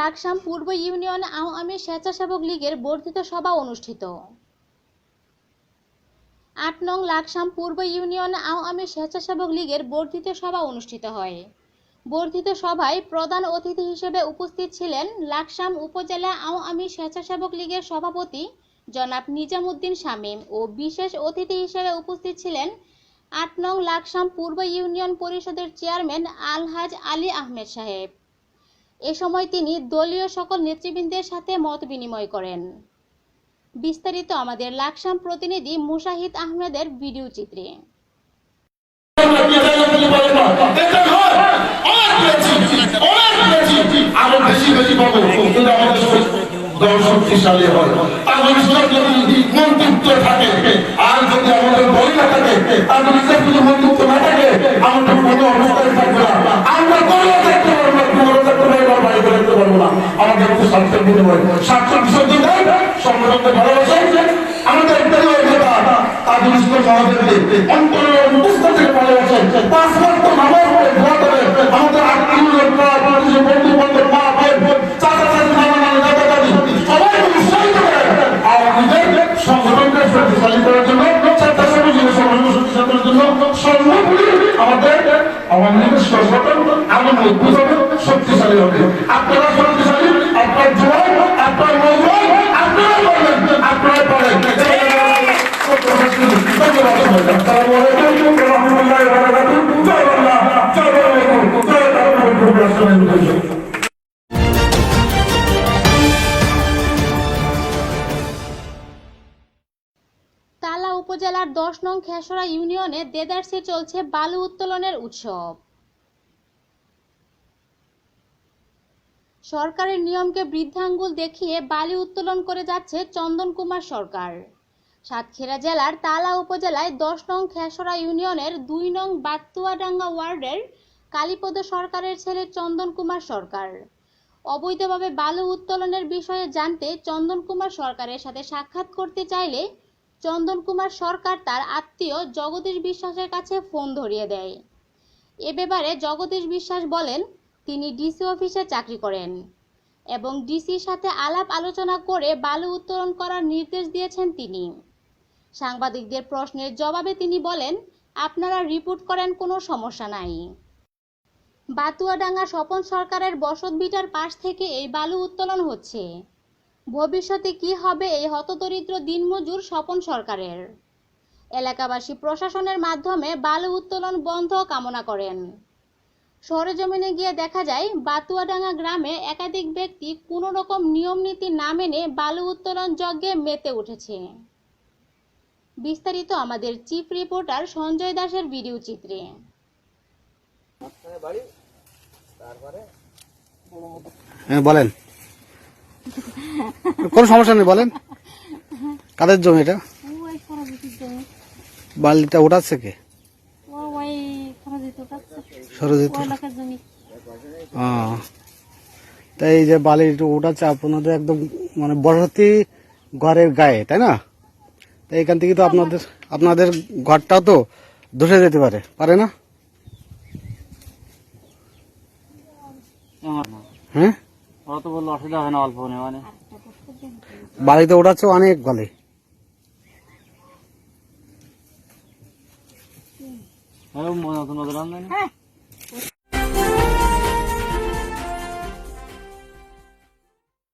লাকসাম পূর্ব union Awami স্বেচ্ছাসেবক লীগের বর্ধিত সভা অনুষ্ঠিত। আট নং লাকসাম পূর্ব ইউনিয়ন আওয়ামী স্বেচ্ছাসেবক লীগের বর্ধিত সভা অনুষ্ঠিত হয়। বর্ধিত সভায় প্রধান অতিথি হিসেবে উপস্থিত ছিলেন লাকসাম উপজেলা আওয়ামী স্বেচ্ছাসেবক লীগের সভাপতি জনাব নিজামুদ্দিন শামীম ও বিশেষ অতিথি হিসেবে উপস্থিত ছিলেন আট নং লাকসাম পূর্ব ইউনিয়ন পরিষদের চেয়ারম্যান আলহাজ আলী আহমেদ সাহেব। এ সময় তিনি দলীয় সকল নেতৃবৃন্দের সাথে মত বিনিময় করেন। বিস্তারিত আমাদের লাকসাম প্রতিনিধি মুশাহিদ আহমেদের ভিডিও চিত্রে। আমাদের ভালোবাসে আমাদের লীগের সংগঠনকে শক্তিশালী করার শক্তিশালী হবে। আপনার তালা উপজেলার দশ নং খেসরা ইউনিয়নে দেদারসে চলছে বালু উত্তোলনের উৎসব। সরকারের নিয়মকে বৃদ্ধাঙ্গুল দেখিয়ে বালি উত্তোলন করে যাচ্ছে চন্দন কুমার সরকার। সাতক্ষীরা জেলার তালা উপজেলায় দশ নং খেসরা ইউনিয়নের দুই নং বাতুয়াডাঙ্গা ওয়ার্ডের কালীপদ সরকারের ছেলে চন্দন কুমার সরকার। অবৈধভাবে বালু উত্তোলনের বিষয়ে জানতে চন্দন কুমার সরকারের সাথে সাক্ষাৎ করতে চাইলে চন্দন কুমার সরকার তার আত্মীয় জগদীশ বিশ্বাসের কাছে ফোন ধরিয়ে দেয়। এ ব্যাপারে জগদীশ বিশ্বাস বলেন, তিনি ডিসি অফিসে চাকরি করেন এবং ডিসির সাথে আলাপ আলোচনা করে বালু উত্তোলন করার নির্দেশ দিয়েছেন তিনি। সাংবাদিকদের প্রশ্নের জবাবে তিনি বলেন, আপনারা রিপোর্ট করেন, কোনো সমস্যা নাই। বাতুয়াডাঙ্গা স্বপন সরকারের বসতভিটার পাশ থেকে এই বালু উত্তোলন হচ্ছে। ভবিষ্যতে কি হবে এই হতদরিদ্র দিনমজুর স্বপন সরকারের? এলাকাবাসী প্রশাসনের মাধ্যমে বালু উত্তোলন বন্ধ কামনা করেন। সরেজমিনে গিয়ে দেখা যায়, বাতুয়াডাঙ্গা গ্রামে একাধিক ব্যক্তি কোনো রকম নিয়ম নীতি না মেনে বালু উত্তোলন যজ্ঞে মেতে উঠেছে। বিস্তারিত আমাদের চিফ রিপোর্টার সঞ্জয় দাসের ভিডিও চিত্রে। হ্যাঁ বলেন। কোনো সমস্যা নেই বলেন। কাদের জমি এটা? ওই খরজিতের জমি। বালিটা ওঠাচ্ছে কে? ও ওই সরজিৎ ওই লোকের জমি। ও তাই এই যে বালি ওঠাচ্ছে আপনাদের একদম মানে বসতি ঘরের গায়ে তাই না? তাই এখান থেকে তো আপনাদের আপনাদের ঘরটাও তো ধসে যেতে পারে পারে না? হ্যাঁ? ওরা তো বলল অসুবিধা হবে না অল্প নেই মানে বালিতে ওঠাচ্ছে অনেক বালি নতুন নতুন আনলেন হ্যাঁ